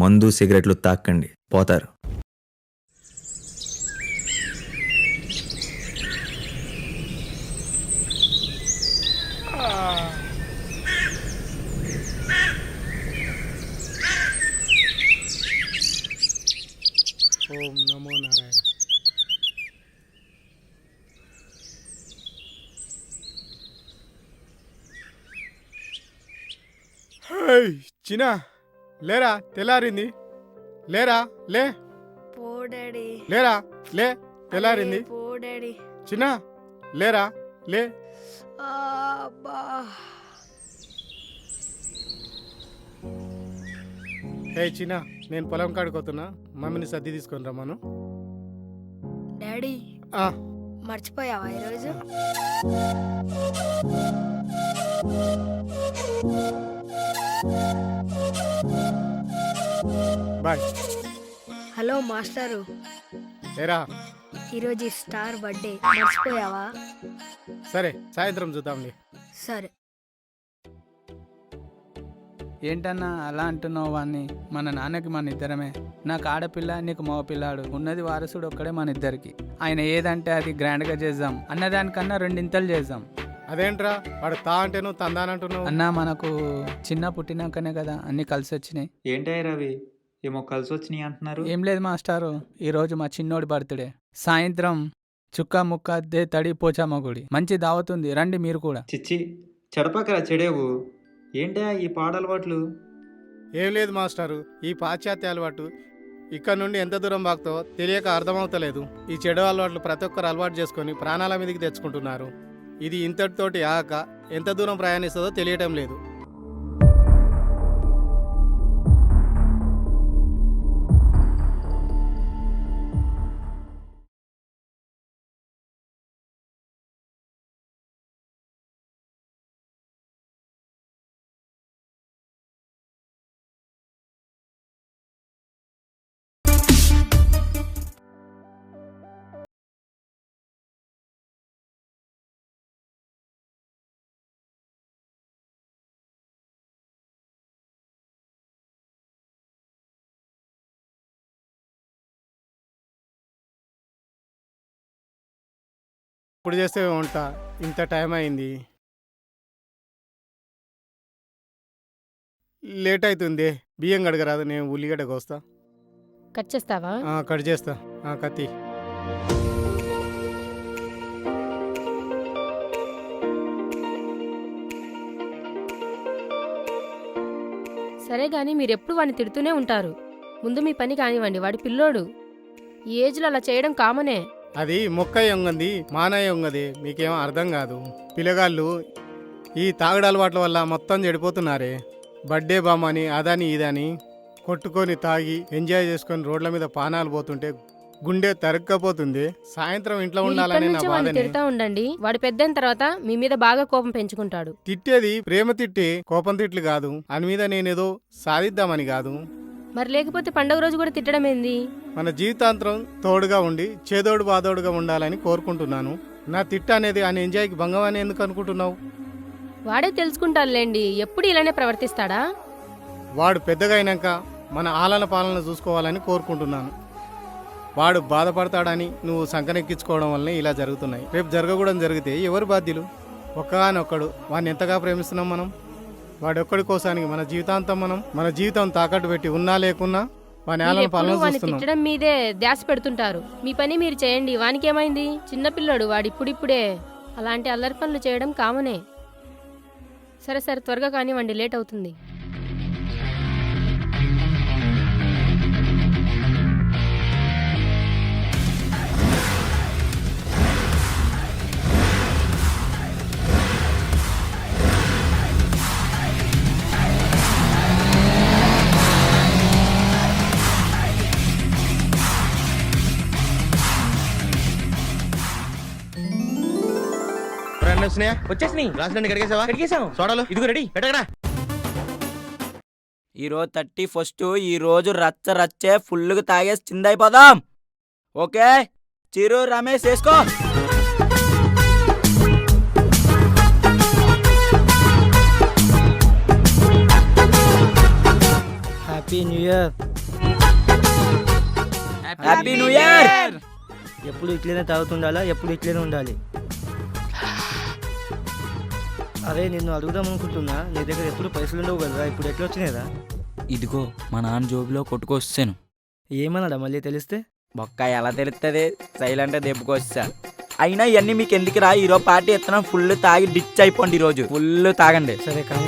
మందు సిగరెట్లు తాక్కండి. పోతారు. ఓం నమో నారాయణ. హాయ్ చిన్నా. లేరా తెల్లారింది. లేరా లే. పో డాడీ లేరా లే తెల్లారింది. పో డాడీ చిన్నా లేరా లే. హే చిన్నా నేను పొలం కాడుకోతున్నా మమ్మీని సర్ది తీసుకొని రమ్మను. డాడీ. మర్చిపోయావా ఈరోజు? బాయ్. Hello master. ఈరోజు స్టార్ బర్త్డే. మర్చిపోయావా? సరే సాయంత్రం చూద్దాంలే. సరే. ఏంటన్నా అలా అంటున్నావు వాడిని మన నాన్నకి మన ఇద్దరమే. నాకు ఆడపిల్ల నీకు మగ పిల్లాడు ఉన్నది వారసుడు ఒక్కడే మన ఇద్దరికి. ఆయన ఏదంటే అది గ్రాండ్గా చేద్దాం. అన్నదానికన్నా రెండింతలు చేద్దాం. అదేంట్రా? వాడు తా అంటేను తందానంటున్నావు అన్న మనకు చిన్న పుట్టినాకనే కదా అన్ని కలిసి వచ్చినాయి. ఏంటాయి రవి? ఏమో కలిసి వచ్చినాయి అంటున్నారు. ఏం లేదు మాస్టారు ఈరోజు మా చిన్నోడి బర్త్డే. సాయంత్రం చుక్క ముక్క దే తడి పోచమ్మ గుడి మంచి దావతుంది రండి మీరు కూడా. చిచ్చి చెడపకరా చెడేవు. ఏంటా ఈ పాడలవాట్లు? ఏం లేదు మాస్టారు ఈ పాశ్చాత్య అలవాటు. ఇక్కడ నుండి ఎంత దూరం బాగుతో తెలియక అర్థమవుతలేదు. ఈ చెడు అలవాట్లు ప్రతి ఒక్కరు అలవాటు చేసుకొని ప్రాణాల మీదకి తెచ్చుకుంటున్నారు. ఇది ఇంతటితోటి ఆక ఎంత దూరం ప్రయాణిస్తుందో తెలియటం లేదు. ఇప్పుడు చేస్తే వంట ఇంత టైం అయింది. లేట్ అవుతుంది బియ్యం గడగరాదు నేను ఉల్లిగడ్డ కోస్తా కట్ చేస్తావా? ఆ, కట్ చేస్తా. ఆ, కత్తి సరే గాని మీరెప్పుడు వాడిని తిడుతూనే ఉంటారు. ముందు మీ పని కానివ్వండి వాడి పిల్లోడు. ఈ ఏజ్లో అలా చేయడం కామనే. అది మొక్క యొంగంది మాన యొంగది మీకేమో అర్థం కాదు. పిల్లగాళ్ళు ఈ తాగుడు అలవాట్ల వల్ల మొత్తం చెడిపోతున్నారే. బర్త్డే బామ్మని అదని ఇదని కొట్టుకొని తాగి ఎంజాయ్ చేసుకొని రోడ్ల మీద పానాలు పోతుంటే గుండె తరక్కపోతుంది. సాయంత్రం ఇంట్లో ఉండాలని నా బాధని. తిడతా ఉండండి. వాడు పెద్దయిన తర్వాత మీ మీద బాగా కోపం పెంచుకుంటాడు. తిట్టేది ప్రేమ తిట్టి కోపం తిట్లు కాదు. అని మీద నేనేదో సాధిద్దామని కాదు. మరి లేకపోతే పండగ రోజు కూడా తిట్టడం ఏంది? మన జీవితాంతరం తోడుగా ఉండి చేదోడు బాదోడుగా ఉండాలని కోరుకుంటున్నాను. నా తిట్ట అనేది ఆయన ఎంజాయ్కి భంగం అని ఎందుకు అనుకుంటున్నావు? వాడే తెలుసుకుంటారులేండి ఎప్పుడు ఇలానే ప్రవర్తిస్తాడా? వాడు పెద్దగా అయినాక మన ఆలన పాలన చూసుకోవాలని కోరుకుంటున్నాను. వాడు బాధపడతాడని నువ్వు సంకనెక్కించుకోవడం వల్లనే ఇలా జరుగుతున్నాయి. రేపు జరగకూడదు జరిగితే ఎవరు బాధ్యులు? ఒక్కగానొక్కడు. వాడిని ఎంతగా ప్రేమిస్తున్నాం మనం? వాడొక్కడి కోసానికి మన జీవితాంతం మనం మన జీవితం తాకట్టు పెట్టి ఉన్నా లేకున్నా వాని మీరు ఆలన ఎప్పుడూ పాలన వాడిని చూస్తున్నాం. తిట్టడం మీదే ధ్యాస పెడుతుంటారు. మీ పని మీరు చేయండి. వానికేమైంది చిన్నపిల్లడు వాడు ఇప్పుడిప్పుడే. అలాంటి అల్లరి పనులు చేయడం కామనే. సరే సరే త్వరగా కానివ్వండి లేట్ అవుతుంది. వచ్చినాయా? వచ్చేసినాయి. గ్లాస్ రెండు కడిగేసావా? కడిగేసాం సోడాలు? ఇదిగో రెడీ. పెట్టగడా ఈ రోజు థర్టీ ఫస్ట్ ఈ రోజు రచ్చ రచ్చే ఫుల్గా తాగేసి చిందైపోదాం. ఓకే? చిరు రమేష్ వేసుకో. Happy new year happy new year ఎప్పుడు ఇట్లనే తాగుతుండాలా? ఎప్పుడు ఇట్లనే ఉండాలి? అరే నిన్ను అడుగుదాం అనుకుంటున్నా నీ దగ్గర ఎప్పుడు పైసలు ఉండవు కదా ఇప్పుడు ఎట్లా వచ్చినాయిరా? ఇదిగో మా నాన్న జోబులో కొట్టుకొస్తాను ఏమన్నాడా మళ్ళీ తెలిస్తే? బొక్క ఎలా తెలుస్తుంది సైలెంట్ దెబ్బకొస్తా అయినా ఇవన్నీ మీకు ఎందుకురా ఈరోజు పార్టీ ఇస్తున్నాం ఫుల్ తాగి డిచ్ అయిపోండి ఈరోజు. ఫుల్ తాగండి. సరే కానీ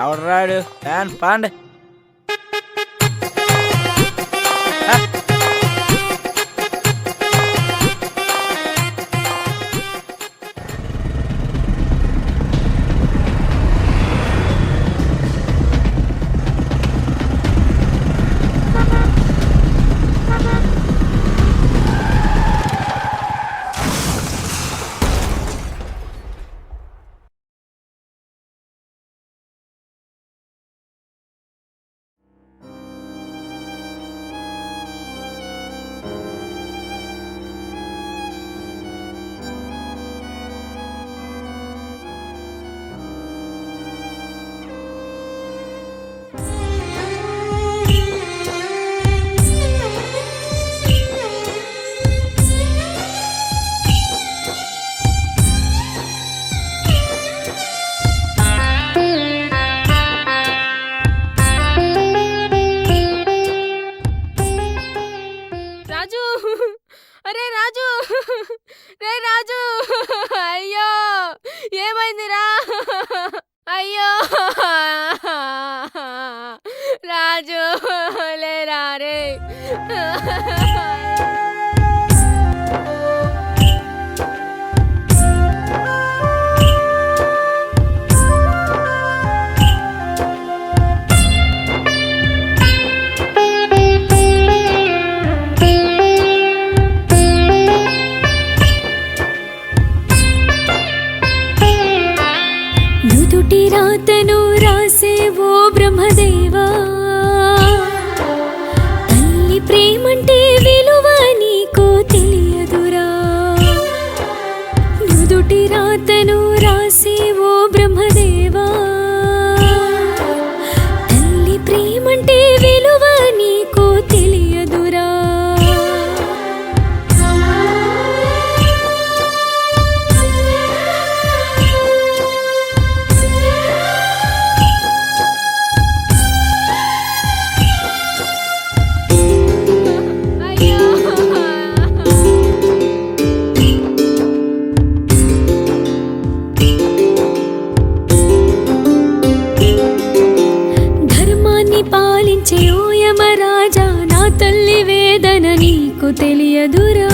ఎవడు రాడు ఫ్యాన్ పాండ్. తల్లి వేదన నీకు తెలియదురా.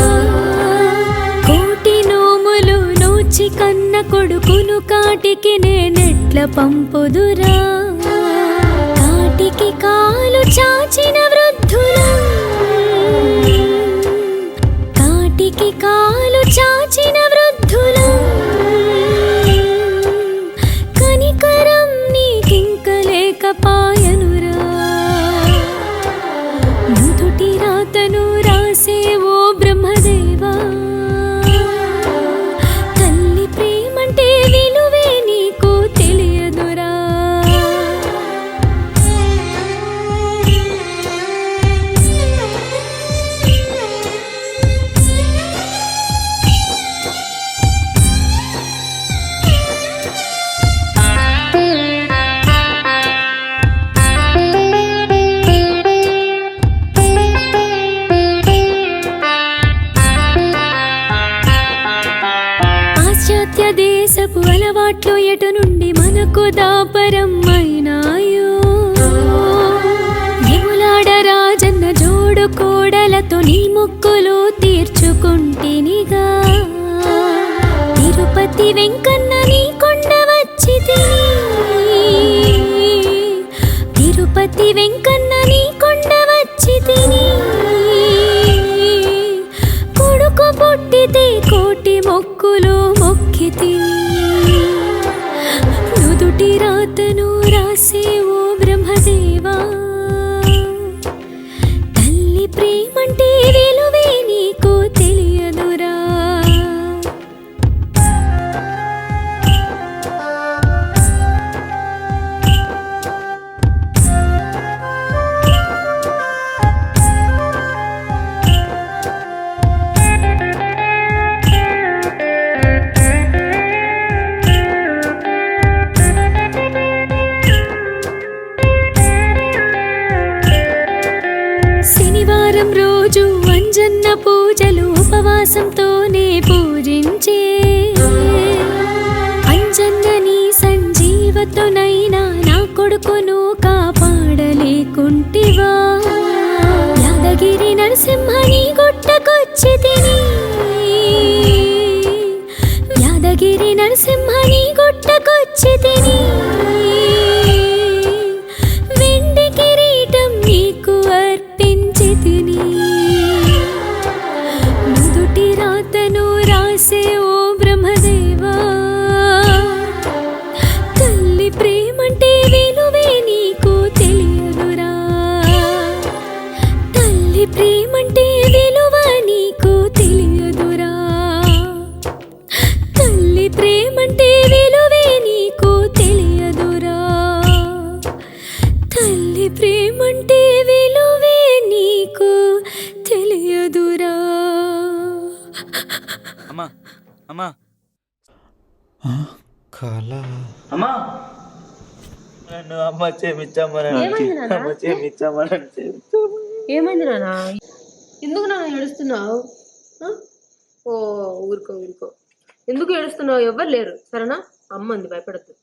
కోటి నోములు నోచి కన్న కొడుకును కాటికి నేనెట్ల పంపుదురా. కాటికి కాలు చాచిన వృద్ధులా. కాటికి కాలు చాచిన వృద్ధులా. అలవాట్లు ఎటు నుండి మనకు దాపరం అయినాయో యములాడ రాజన్న జోడు కోడలతో నీ మొక్కులు తీర్చుకుంటినిగా. తిరుపతి వెంకన్న నీకు some అమ్మా అమ్మా. కళ. అమ్మా. నన్ను అమ్మ నాన్న? అమ్మ చేమిచ్చమ్మని ఏమైంది నాన్న? ఎందుకు నాన్న ఏడుస్తున్నావు? ఓ ఊరుకో ఊరుకో. ఎందుకు ఏడుస్తున్నావు? ఎవ్వరు లేరు. సరేనా? అమ్మ ఉంది భయపడద్దు.